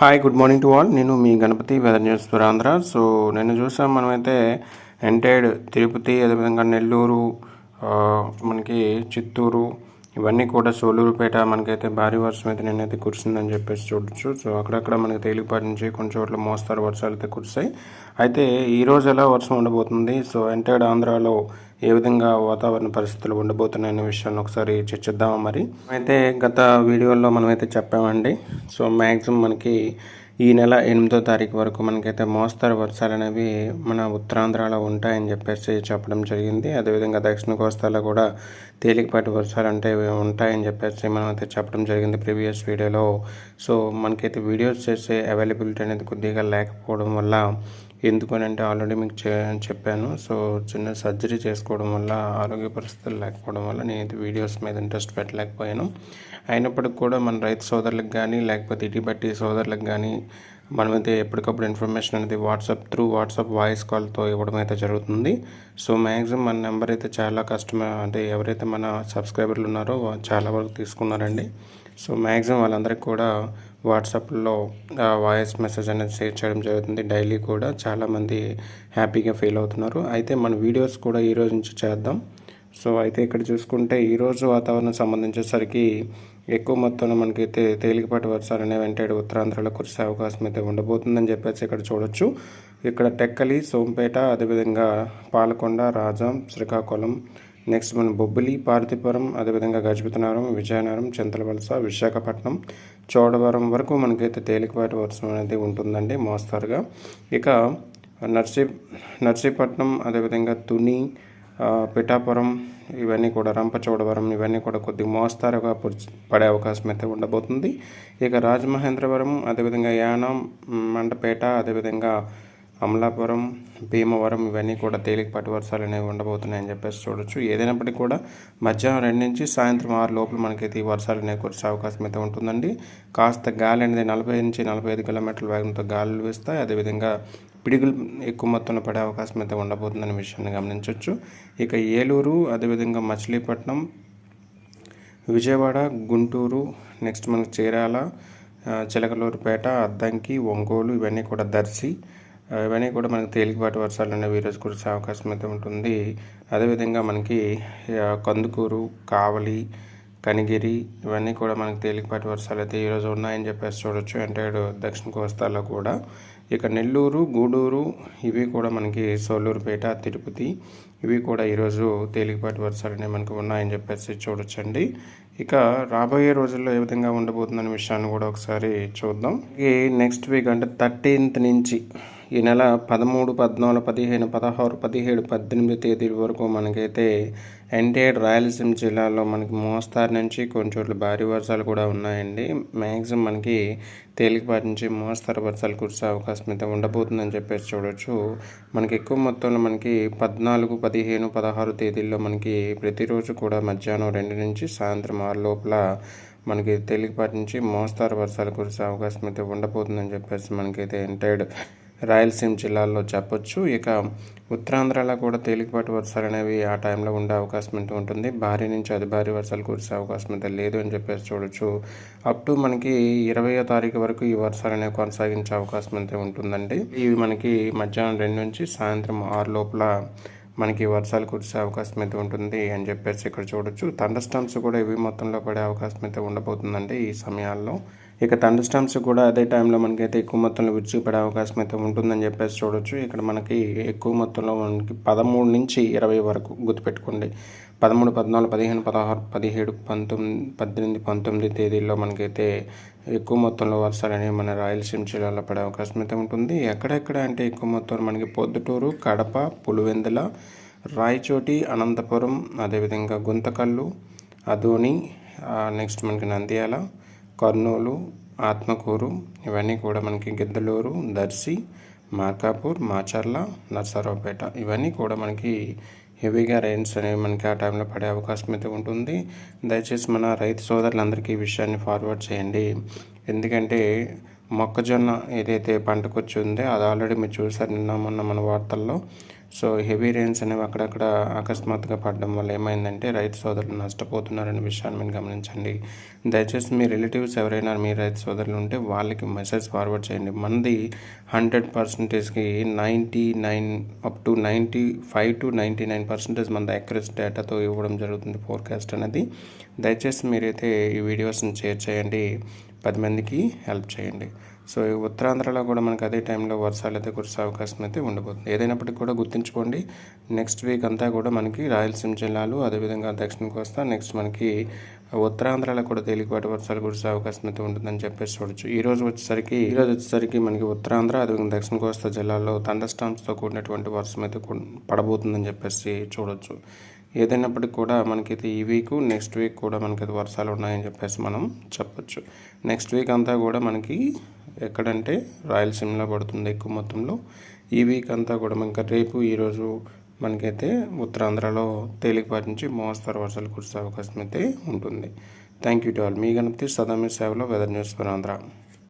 Hi good morning to all నేను మీ Ganapati weather news Andhra so నేను చూసాం మనమైతే ఎంటైడ్ తిరుపతి అదేవిధంగా నెల్లూరు ఆ, మనకి చిత్తూరు ఇవన్నీ కూడా సోలూరుపేట మనకైతే భారీ వర్షం అయితే నిన్నైతే కురిసిందని చెప్పేసి చూడొచ్చు. సో అక్కడక్కడ మనకి తేలికపాటి నుంచి కొన్ని చోట్ల మోస్తారు వర్షాలు అయితే కురిసాయి. అయితే ఈ రోజు ఎలా వర్షం ఉండబోతుంది? సో ఎంటైడ్ ఆంధ్రాలో ఏ విధంగా వాతావరణ పరిస్థితులు ఉండబోతున్నాయి అనే విషయాన్ని ఒకసారి చర్చిద్దామా మరి? అయితే గత వీడియోలో మనమైతే చెప్పామండి. సో మ్యాక్సిమం మనకి ఈ నెల ఎనిమిదో తారీఖు వరకు మనకైతే మోస్తరు వర్షాలు అనేవి మన ఉత్తరాంధ్రలో ఉంటాయని చెప్పేసి చెప్పడం జరిగింది. అదేవిధంగా దక్షిణ కోస్తాలో కూడా తేలికపాటి వర్షాలు అంటే ఉంటాయని చెప్పేసి మనం అయితే చెప్పడం జరిగింది ప్రీవియస్ వీడియోలో. సో మనకైతే వీడియోస్ చేసే అవైలబిలిటీ అనేది కొద్దిగా లేకపోవడం వల్ల ఎందుకనంటే అంటే ఆల్రెడీ మీకు చె చెప్పాను. సో చిన్న సర్జరీ చేసుకోవడం వల్ల ఆరోగ్య పరిస్థితులు లేకపోవడం వల్ల నేనైతే వీడియోస్ మీద ఇంట్రెస్ట్ పెట్టలేకపోయాను. అయినప్పటికీ కూడా మన రైతు సోదరులకు కానీ లేకపోతే ఇటీ బట్టి సోదరులకు కానీ మనమైతే ఎప్పటికప్పుడు ఇన్ఫర్మేషన్ అనేది వాట్సాప్ త్రూ వాట్సాప్ వాయిస్ కాల్తో ఇవ్వడం అయితే జరుగుతుంది. సో మ్యాక్సిమం మన నెంబర్ అయితే చాలా కస్టమర్ అంటే ఎవరైతే మన సబ్స్క్రైబర్లు ఉన్నారో చాలా వరకు తీసుకున్నారండి. సో మ్యాక్సిమం వాళ్ళందరికీ కూడా వాట్సాప్లో వాయిస్ మెసేజ్ అనేది షేర్ చేయడం జరుగుతుంది. డైలీ కూడా చాలామంది హ్యాపీగా ఫీల్ అవుతున్నారు. అయితే మన వీడియోస్ కూడా ఈరోజు నుంచి చేద్దాం. సో అయితే ఇక్కడ చూసుకుంటే ఈరోజు వాతావరణం సంబంధించేసరికి ఎక్కువ మొత్తంలో మనకైతే తేలికపాటి వర్షాలు అనేవి వెంటాడు ఉత్తరాంధ్రలో కురిసే అవకాశం అయితే ఉండబోతుందని చెప్పేసి ఇక్కడ చూడొచ్చు. ఇక్కడ టెక్కలి సోంపేట అదేవిధంగా పాలకొండ రాజాం శ్రీకాకుళం నెక్స్ట్ మన బొబ్బిలి పార్తిపురం అదేవిధంగా గజపతినగరం విజయనగరం చింతలవలస విశాఖపట్నం చోడవరం వరకు మనకైతే తేలికపాటి వర్షం అనేది ఉంటుందండి మోస్తారుగా. ఇక నర్సీ నర్సీపట్నం అదేవిధంగా తుని పిఠాపురం ఇవన్నీ కూడా రంపచోడవరం ఇవన్నీ కూడా కొద్దిగా మోస్తారుగా పడే అవకాశం అయితే ఉండబోతుంది. ఇక రాజమహేంద్రవరం అదేవిధంగా యానం మ్, మండపేట అదేవిధంగా అమలాపురం భీమవరం ఇవన్నీ కూడా తేలికపాటి వర్షాలు అనేవి ఉండబోతున్నాయని చెప్పేసి చూడొచ్చు. ఏదైనప్పటికీ కూడా మధ్యాహ్నం రెండు నుంచి సాయంత్రం ఆరు లోపల మనకైతే ఈ వర్షాలు అనేవి కురిసే అవకాశం అయితే ఉంటుందండి. కాస్త గాలి అనేది నలభై నుంచి నలభై ఐదు కిలోమీటర్ల వేగంతో గాలులు వేస్తాయి. అదేవిధంగా పిడుగులు ఎక్కువ మొత్తంలో పడే అవకాశం అయితే ఉండబోతుందనే విషయాన్ని గమనించవచ్చు ఇక ఏలూరు అదేవిధంగా మచిలీపట్నం విజయవాడ గుంటూరు నెక్స్ట్ మనకి చీరాల చిలకలూరుపేట అద్దంకి ఒంగోలు ఇవన్నీ కూడా దర్శి ఇవన్నీ కూడా మనకి తేలికపాటి వర్షాలు అనేవి ఈరోజు కురిసే అవకాశం అయితే ఉంటుంది. అదేవిధంగా మనకి కందుకూరు కావలి కనిగిరి ఇవన్నీ కూడా మనకి తేలికపాటి వర్షాలు అయితే ఈరోజు ఉన్నాయని చెప్పేసి చూడొచ్చు. అంటే దక్షిణ కోస్తాలో కూడా. ఇక నెల్లూరు గూడూరు ఇవి కూడా మనకి సోలూరుపేట తిరుపతి ఇవి కూడా ఈరోజు తేలికపాటి వర్షాలు అనేవి మనకి ఉన్నాయని చెప్పేసి చూడొచ్చండి. ఇక రాబోయే రోజుల్లో ఏ విధంగా ఉండబోతుందనే విషయాన్ని కూడా ఒకసారి చూద్దాం. ఈ నెక్స్ట్ వీక్ అంటే థర్టీన్త్ నుంచి ఈ నెల పదమూడు పద్నాలుగు పదిహేను పదహారు పదిహేడు పద్దెనిమిది తేదీల వరకు మనకైతే ఎంటైర్ రాయలసీమ జిల్లాలో మనకి మోస్తారు నుంచి కొన్ని చోట్ల భారీ వర్షాలు కూడా ఉన్నాయండి. మ్యాక్సిమం మనకి తేలికపాటి నుంచి మోస్తరు వర్షాలు కురిసే అవకాశం అయితే ఉండబోతుందని చెప్పేసి చూడొచ్చు. మనకి ఎక్కువ మొత్తంలో మనకి పద్నాలుగు పదిహేను పదహారు తేదీల్లో మనకి ప్రతిరోజు కూడా మధ్యాహ్నం రెండు నుంచి సాయంత్రం ఆరు లోపల మనకి తేలికపాటి నుంచి మోస్తారు వర్షాలు కురిసే అవకాశం అయితే ఉండబోతుందని చెప్పేసి మనకైతే ఎంటైడ్ రాయలసీమ జిల్లాల్లో చెప్పొచ్చు. ఇక ఉత్తరాంధ్రలో కూడా తేలికపాటి వర్షాలు అనేవి ఆ టైంలో ఉండే అవకాశం అయితే ఉంటుంది. భారీ నుంచి అతి భారీ వర్షాలు కురిసే అవకాశం అయితే లేదు అని చెప్పేసి చూడొచ్చు. అప్ టు మనకి ఇరవయో తారీఖు వరకు ఈ వర్షాలు అనేవి కొనసాగించే అవకాశం అయితే ఉంటుందండి. ఇవి మనకి మధ్యాహ్నం రెండు నుంచి సాయంత్రం ఆరు లోపల మనకి వర్షాలు కురిసే అవకాశం అయితే ఉంటుంది అని చెప్పేసి ఇక్కడ చూడొచ్చు. థండర్ స్టామ్స్ కూడా ఇవి మొత్తంలో పడే అవకాశం అయితే ఉండబోతుందండి ఈ సమయాల్లో. ఇక థండర్ స్టామ్స్ కూడా అదే టైంలో మనకైతే ఎక్కువ మొత్తంలో విరుచుకు పడే అవకాశం అయితే ఉంటుందని చెప్పేసి చూడొచ్చు. ఇక్కడ మనకి ఎక్కువ మొత్తంలో మనకి పదమూడు నుంచి ఇరవై వరకు గుర్తుపెట్టుకోండి. పదమూడు పద్నాలుగు పదిహేను పదహారు పదిహేడు పంతొమ్మిది పద్దెనిమిది పంతొమ్మిది తేదీల్లో మనకైతే ఎక్కువ మొత్తంలో వర్షాలు అనేవి మన రాయలసీమ జిల్లాలో పడే అవకాశం అయితే ఉంటుంది. ఎక్కడెక్కడ అంటే ఎక్కువ మొత్తంలో మనకి పొద్దుటూరు కడప పులివెందుల రాయచోటి అనంతపురం అదేవిధంగా గుంతకల్లు అదోని నెక్స్ట్ మనకి నంద్యాల కర్నూలు ఆత్మకూరు ఇవన్నీ కూడా మనకి గిద్దలూరు దర్శి మార్కాపూర్ మాచర్ల నర్సరావుపేట. ఇవన్నీ కూడా మనకి హెవీగా రైన్స్ అనేవి మనకి ఆ టైంలో పడే అవకాశం అయితే ఉంటుంది. దయచేసి మన రైతు సోదరులందరికీ ఈ విషయాన్ని ఫార్వర్డ్ చేయండి. ఎందుకంటే మొక్కజొన్న ఏదైతే పంటకు వచ్చి ఉందో అది ఆల్రెడీ మీరు చూసారు నిన్న మొన్న మన వార్తల్లో. సో హెవీ రెయిన్స్ అనేవి అక్కడక్కడ అకస్మాత్తుగా పడడం వల్ల ఏమైందంటే రైతు సోదరులు నష్టపోతున్నారనే విషయాన్ని మీరు గమనించండి. దయచేసి మీ రిలేటివ్స్ ఎవరైనా మీ రైతు సోదరులు ఉంటే వాళ్ళకి మెసేజ్ ఫార్వర్డ్ చేయండి. మనది hundred పర్సెంటేజ్కి ninety nine up to ninety five to ninety nine percentage మన అక్యురస్ డేటాతో ఇవ్వడం జరుగుతుంది ఫోర్కాస్ట్ అనేది. దయచేసి మీరైతే ఈ వీడియోస్ని షేర్ చేయండి. పది మందికి హెల్ప్ చేయండి. సో ఈ ఉత్తరాంధ్రలో కూడా మనకు అదే టైంలో వర్షాలు అయితే కురిసే అవకాశం అయితే ఉండబోతుంది. ఏదైనప్పటికీ కూడా గుర్తుంచుకోండి నెక్స్ట్ వీక్ అంతా కూడా మనకి రాయలసీమ జిల్లాలు అదేవిధంగా దక్షిణ కోస్తా నెక్స్ట్ మనకి ఉత్తరాంధ్రలో కూడా తేలికపాటి వర్షాలు కురిసే అవకాశం అయితే ఉంటుందని చెప్పేసి చూడొచ్చు. ఈ రోజు వచ్చేసరికి ఈ రోజు వచ్చేసరికి మనకి ఉత్తరాంధ్ర అదేవిధంగా దక్షిణ కోస్తా జిల్లాల్లో థండర్ స్టామ్స్తో కూడినటువంటి వర్షం అయితే పడబోతుందని చెప్పేసి చూడొచ్చు. ఏదైనప్పటికీ కూడా మనకైతే ఈ వీక్ నెక్స్ట్ వీక్ కూడా మనకైతే వర్షాలు ఉన్నాయని చెప్పేసి మనం చెప్పొచ్చు. నెక్స్ట్ వీక్ అంతా కూడా మనకి ఎక్కడంటే రాయలసీమలో పడుతుంది ఎక్కువ మొత్తంలో. ఈ వీక్ అంతా కూడా ఇంకా రేపు ఈరోజు మనకైతే ఉత్తరాంధ్రలో తేలికపాటి నుంచి మోస్తరు వర్షాలు కురిసే అవకాశం అయితే ఉంటుంది. థ్యాంక్ యూ టు ఆల్ మీ గణపతి సదా మీ సేవలో వెదర్ న్యూస్ ఫర్ ఆంధ్ర